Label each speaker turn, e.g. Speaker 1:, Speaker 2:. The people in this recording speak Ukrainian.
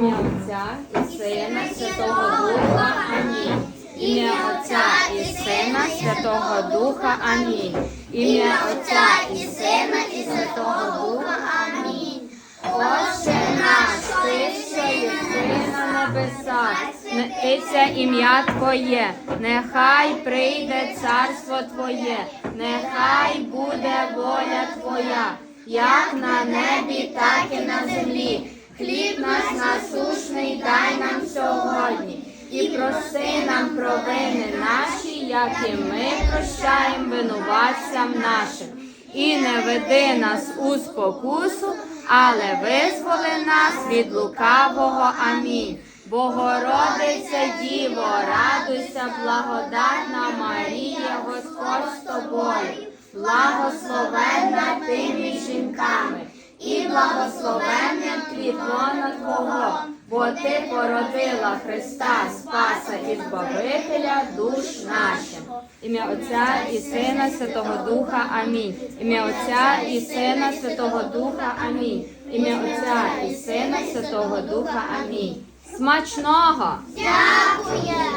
Speaker 1: ім'я Отця і Сина, Святого Духа. Амінь. Ім'я Отця і Сина, Святого Духа. Амінь. Ім'я Отця і Сина, і Святого Духа. Амінь. Отче наш, ти, що єси на небесах, нехиться ім'я Твоє, нехай прийде царство Твоє, нехай буде воля Твоя, як на небі, так і на землі. Хліб наш дай нам сьогодні, і прости нам провини наші, як і ми прощаємо винуватцям нашим. І не веди нас у спокусу, але визволи нас від лукавого. Амінь. Богородиця Діво, радуйся, благодатна Марія, Господь з тобою, благословенна ти між жінками, і благословенне плітлона Твого, бо ти породила Христа, Спаса і Збавителя душ нашим. Ім'я Отця і Сина Святого Духа. Амінь. Ім'я Отця і Сина Святого Духа. Амінь. Ім'я Отця і Сина Святого Духа. Амінь. Смачного!
Speaker 2: Дякуємо.